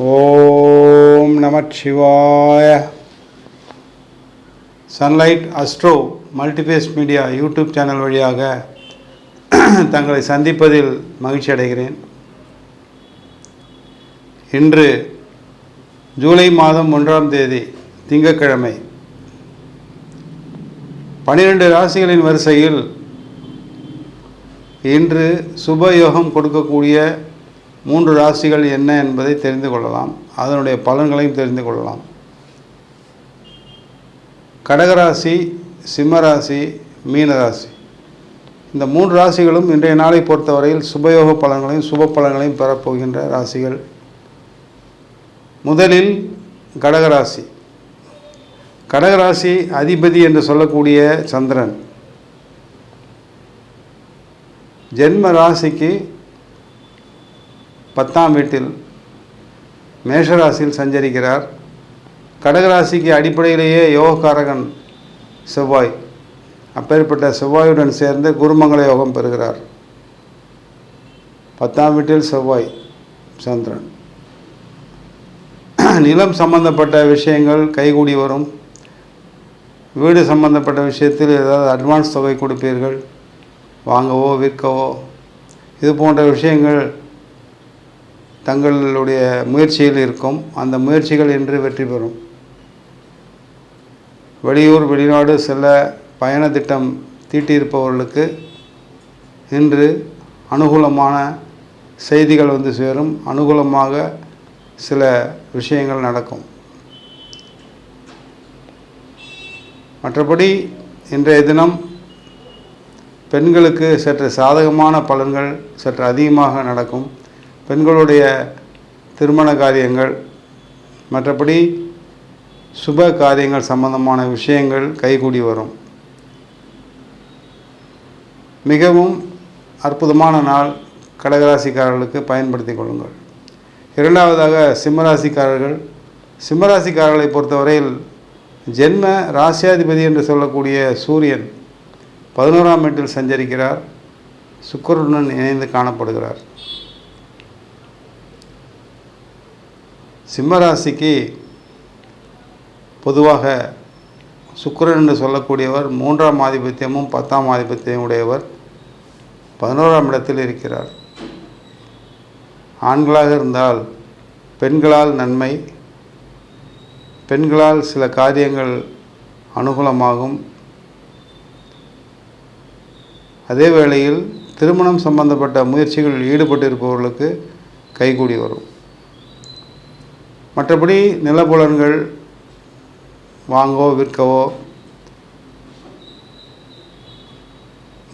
ஓம் நமச்சிவாய Sunlight Astro multiface media YouTube channel வழியாக தங்களை சந்திப்பதில் மகிழ்ச்சி அடைகிறேன். இன்று ஜூலை மாதம் ஒன்றாம் தேதி திங்கக்கிழமை பனிரெண்டு ராசிகளின் வரிசையில் இன்று சுபயோகம் கொடுக்கக்கூடிய மூன்று ராசிகள் என்ன என்பதை தெரிந்து கொள்ளலாம். அதனுடைய பலன்களையும் தெரிந்து கொள்ளலாம். கடகராசி சிம்மராசி மீனராசி. இந்த மூன்று ராசிகளும் இன்றைய நாளை பொறுத்தவரையில் சுபயோக பலன்களையும் சுப பலன்களையும் பெறப்போகின்ற ராசிகள். முதலில் கடகராசி. கடகராசி அதிபதி என்று சொல்லக்கூடிய சந்திரன். ஜென்ம ராசிக்கு பத்தாம் வீட்டில் மேஷராசியில் சஞ்சரிக்கிறார். கடகராசிக்கு அடிப்படையிலேயே யோகக்காரகன் செவ்வாய். அப்பேற்பட்ட செவ்வாயுடன் சேர்ந்து குருமங்கள யோகம் பெறுகிறார். பத்தாம் வீட்டில் செவ்வாய் சந்திரன். நிலம் சம்பந்தப்பட்ட விஷயங்கள் கைகூடி வரும். வீடு சம்பந்தப்பட்ட விஷயத்தில் ஏதாவது அட்வான்ஸ் தொகை கொடுப்பீர்கள். வாங்கவோ விற்கவோ இது போன்ற விஷயங்கள் தங்களுடைய முயற்சியில் இருக்கும். அந்த முயற்சிகள் இன்று வெற்றி பெறும். வெளியூர் வெளிநாடு செல்ல பயண திட்டம் தீட்டியிருப்பவர்களுக்கு இன்று அனுகூலமான செய்திகள் வந்து சேரும். அனுகூலமாக சில விஷயங்கள் நடக்கும். மற்றபடி இன்றைய தினம் பெண்களுக்கு சற்று சாதகமான பலன்கள் சற்று அதிகமாக நடக்கும். பெண்களுடைய திருமண காரியங்கள் மற்றபடி சுப காரியங்கள் சம்பந்தமான விஷயங்கள் கைகூடி வரும். மிகவும் அற்புதமான நாள் கடகராசிக்காரர்களுக்கு பயன்படுத்தி கொள்ளுங்கள். இரண்டாவதாக சிம்மராசிக்காரர்கள். சிம்மராசிக்காரர்களை பொறுத்தவரையில் ஜென்ம ராசியாதிபதி என்று சொல்லக்கூடிய சூரியன் பதினோராம் வீட்டில் சஞ்சரிக்கிறார். சுக்கரனுடன் இணைந்து காணப்படுகிறார். சிம்மராசிக்கு பொதுவாக சுக்கிரன் என்று சொல்லக்கூடியவர் மூன்றாம் ஆதிபத்தியமும் பத்தாம் ஆதிபத்தியம் உடையவர் பதினோராம் இடத்தில் இருக்கிறார். ஆண்களாக இருந்தால் பெண்களால் நன்மை பெண்களால் சில காரியங்கள் அனுகூலமாகும். அதே வேளையில் திருமணம் சம்பந்தப்பட்ட முயற்சிகளில் ஈடுபட்டிருப்பவர்களுக்கு கைகூடி வரும். மற்றபடி நிலப்புலன்கள் வாங்கவோ விற்கவோ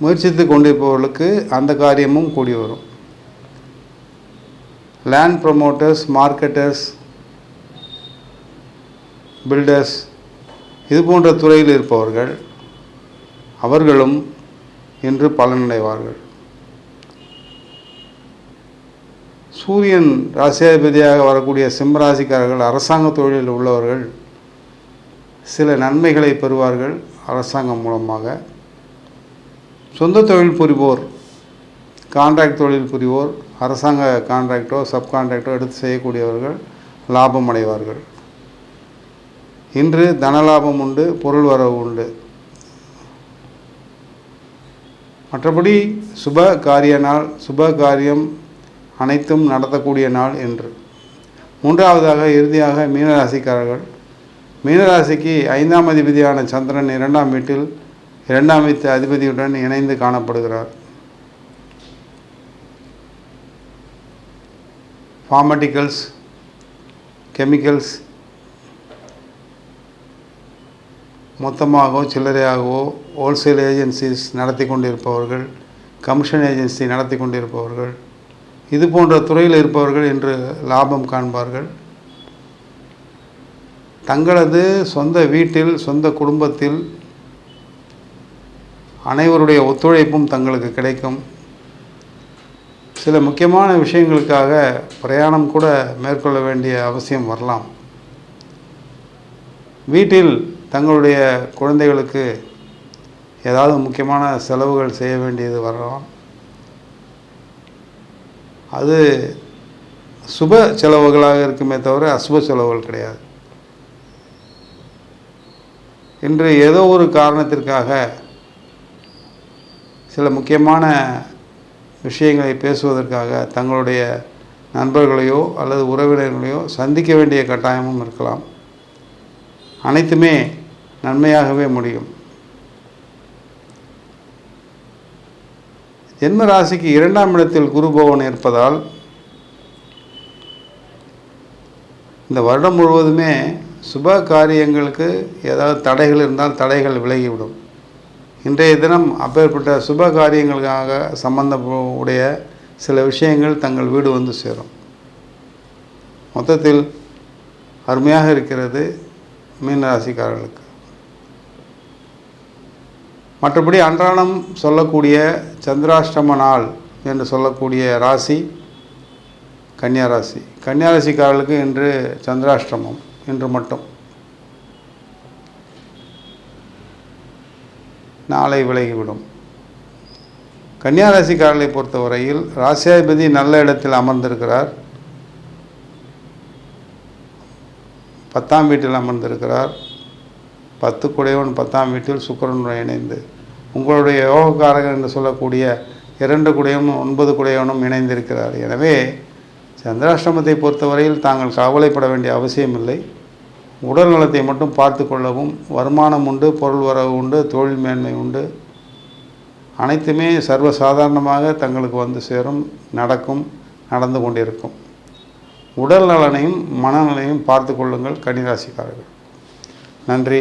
முயற்சித்து கொண்டிருப்பவர்களுக்கு அந்த காரியமும் கூடி வரும். லேண்ட் ப்ரொமோட்டர்ஸ் மார்க்கெட்டர்ஸ் பில்டர்ஸ் இது போன்ற துறையில் இருப்பவர்கள் அவர்களும் இன்று பலனடைவார்கள். சூரியன் ராசியாதிபதியாக வரக்கூடிய சிம்மராசிக்காரர்கள் அரசாங்க தொழிலில் உள்ளவர்கள் சில நன்மைகளை பெறுவார்கள் அரசாங்கம் மூலமாக. சொந்த தொழில் புரிவோர் கான்ட்ராக்ட் தொழில் புரிவோர் அரசாங்க கான்ட்ராக்டோ சப்கான்ட்ராக்டோ எடுத்து செய்யக்கூடியவர்கள் லாபம் அடைவார்கள். இன்று தனலாபம் உண்டு பொருள் வரவு உண்டு. மற்றபடி சுப காரிய நாள் சுப காரியம் அனைத்தும் நடத்தக்கூடிய நாள் என்று. மூன்றாவதாக இறுதியாக மீனராசிக்காரர்கள். மீனராசிக்கு ஐந்தாம் அதிபதியான சந்திரன் இரண்டாம் வீட்டில் இரண்டாம் வீட்டு அதிபதியுடன் இணைந்து காணப்படுகிறார். ஃபார்மட்டிக்கல்ஸ் கெமிக்கல்ஸ் மொத்தமாகவோ சில்லறையாகவோ ஹோல்சேல் ஏஜென்சிஸ் நடத்தி கொண்டிருப்பவர்கள் கமிஷன் ஏஜென்சி நடத்தி கொண்டிருப்பவர்கள் இது போன்ற துறையில் இருப்பவர்கள் இன்று லாபம் காண்பார்கள். தங்களது சொந்த வீட்டில் சொந்த குடும்பத்தில் அனைவருடைய ஒத்துழைப்பும் தங்களுக்கு கிடைக்கும். சில முக்கியமான விஷயங்களுக்காக பிரயாணம் கூட மேற்கொள்ள வேண்டிய அவசியம் வரலாம். வீட்டில் தங்களுடைய குழந்தைகளுக்கு ஏதாவது முக்கியமான செலவுகள் செய்ய வேண்டியது வரலாம். அது சுப செலவுகளாக இருக்குமே தவிர அசுப செலவுகள் கிடையாது. இன்று ஏதோ ஒரு காரணத்திற்காக சில முக்கியமான விஷயங்களை பேசுவதற்காக தங்களுடைய நண்பர்களையோ அல்லது உறவினர்களையோ சந்திக்க வேண்டிய கட்டாயமும் இருக்கலாம். அனைத்துமே நன்மையாகவே முடியும். ஜென்ம ராசிக்கு இரண்டாம் இடத்தில் குரு பகவான் இருப்பதால் இந்த வருடம் முழுவதுமே சுப காரியங்களுக்கு ஏதாவது தடைகள் இருந்தால் தடைகள் விலகிவிடும். இன்றைய தினம் அப்பேற்பட்ட சுப காரியங்களுக்காக சம்பந்தமுடைய சில விஷயங்கள் தங்கள் வீடு வந்து சேரும். மொத்தத்தில் அருமையாக இருக்கிறது மீனராசிக்காரர்களுக்கு. மற்றபடி அன்றாடம் சொல்லக்கூடிய சந்திராஷ்டம நாள் என்று சொல்லக்கூடிய ராசி கன்னியாராசி கன்னியாராசிக்காரர்களுக்கு இன்று சந்திராஷ்டமம் இன்று மட்டும். நாளை விலகிவிடும். கன்னியாராசிக்காரர்களை பொறுத்தவரையில் ராசியாதிபதி நல்ல இடத்தில் அமர்ந்திருக்கிறார். பத்தாம் வீட்டில் அமர்ந்திருக்கிறார். பத்து குடையவன் பத்தாம் வீட்டில் சுக்கிரனுடன் இணைந்து உங்களுடைய யோகக்காரகன் என்று சொல்லக்கூடிய இரண்டு குடையவனும் ஒன்பது குடையவனும் இணைந்திருக்கிறார். எனவே சந்திராஷ்டமத்தை பொறுத்தவரையில் தாங்கள் கவலைப்பட வேண்டிய அவசியமில்லை. உடல் நலத்தை மட்டும் பார்த்து கொள்ளவும் வருமானம் உண்டு பொருள் வரவு உண்டு தொழில் மேன்மை உண்டு. அனைத்துமே சர்வசாதாரணமாக தங்களுக்கு வந்து சேரும் நடக்கும் நடந்து கொண்டிருக்கும். உடல் நலனையும் மனநலனையும் பார்த்து கொள்ளுங்கள் கன்னிராசிக்காரர்கள். நன்றி.